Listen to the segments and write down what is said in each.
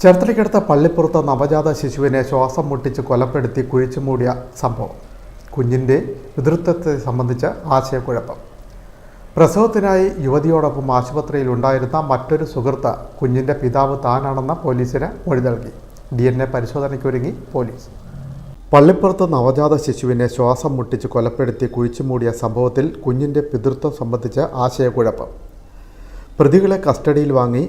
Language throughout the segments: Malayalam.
ചേർത്തലയ്ക്കടുത്ത പള്ളിപ്പുറത്ത് നവജാത ശിശുവിനെ ശ്വാസം മുട്ടിച്ച് കൊലപ്പെടുത്തി കുഴിച്ചു മൂടിയ സംഭവം. കുഞ്ഞിന്റെ പിതൃത്വത്തെ സംബന്ധിച്ച് ആശയക്കുഴപ്പം. പ്രസവത്തിനായി യുവതിയോടൊപ്പം ആശുപത്രിയിൽ ഉണ്ടായിരുന്ന മറ്റൊരു സുഹൃത്ത് കുഞ്ഞിന്റെ പിതാവ് താനാണെന്ന് പോലീസിന് മൊഴി നൽകി. ഡി എൻ എ പരിശോധനയ്ക്കൊരുങ്ങി പോലീസ്. പള്ളിപ്പുറത്ത് നവജാത ശിശുവിനെ ശ്വാസം മുട്ടിച്ച് കൊലപ്പെടുത്തി കുഴിച്ചു മൂടിയ സംഭവത്തിൽ കുഞ്ഞിന്റെ പിതൃത്വം സംബന്ധിച്ച് ആശയക്കുഴപ്പം. പ്രതികളെ കസ്റ്റഡിയിൽ വാങ്ങി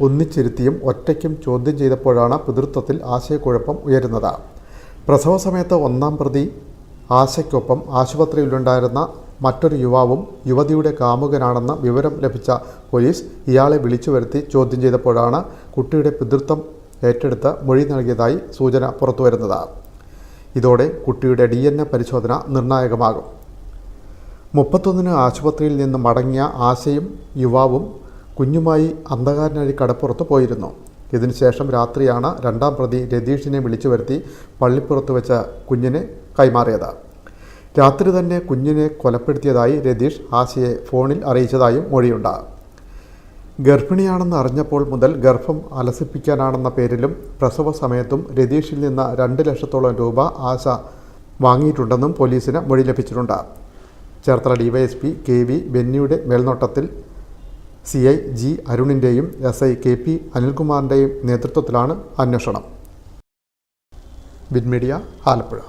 ഒന്നിച്ചിരുത്തിയും ഒറ്റയ്ക്കും ചോദ്യം ചെയ്തപ്പോഴാണ് പിതൃത്വത്തിൽ ആശയക്കുഴപ്പം ഉയരുന്നത്. പ്രസവ സമയത്ത് ഒന്നാം പ്രതി ആശയ്ക്കൊപ്പം ആശുപത്രിയിലുണ്ടായിരുന്ന മറ്റൊരു യുവാവും യുവതിയുടെ കാമുകനാണെന്ന വിവരം ലഭിച്ച പോലീസ് ഇയാളെ വിളിച്ചു വരുത്തി ചോദ്യം ചെയ്തപ്പോഴാണ് കുട്ടിയുടെ പിതൃത്വം ഏറ്റെടുത്ത് മൊഴി നൽകിയതായി സൂചന പുറത്തുവരുന്നത്. ഇതോടെ കുട്ടിയുടെ ഡി എൻ എ പരിശോധന നിർണായകമാകും. മുപ്പത്തൊന്നിന് ആശുപത്രിയിൽ നിന്ന് മടങ്ങിയ ആശയും യുവാവും കുഞ്ഞുമായി അന്ധകാരനഴി കടപ്പുറത്ത് പോയിരുന്നു. ഇതിനുശേഷം രാത്രിയാണ് രണ്ടാം പ്രതി രതീഷിനെ വിളിച്ചു വരുത്തി പള്ളിപ്പുറത്ത് വെച്ച കുഞ്ഞിനെ കൈമാറിയത്. രാത്രി തന്നെ കുഞ്ഞിനെ കൊലപ്പെടുത്തിയതായി രതീഷ് ആശയെ ഫോണിൽ അറിയിച്ചതായും മൊഴിയുണ്ട്. ഗർഭിണിയാണെന്ന് അറിഞ്ഞപ്പോൾ മുതൽ ഗർഭം അലസിപ്പിക്കാനാണെന്ന പേരിലും പ്രസവ സമയത്തും രതീഷിൽ നിന്ന് രണ്ട് ലക്ഷത്തോളം രൂപ ആശ വാങ്ങിയിട്ടുണ്ടെന്നും പോലീസിന് മൊഴി ലഭിച്ചിട്ടുണ്ട്. ചേർത്തല ഡിവൈഎസ്പി കെ വി ബെന്നിയുടെ മേൽനോട്ടത്തിൽ സി ഐ ജി അരുണിന്റെയും എസ് ഐ കെ പി അനിൽകുമാറിന്റെയും നേതൃത്വത്തിലാണ് അന്വേഷണം. ബിഡ്മീഡിയ മീഡിയ ആലപ്പുഴ.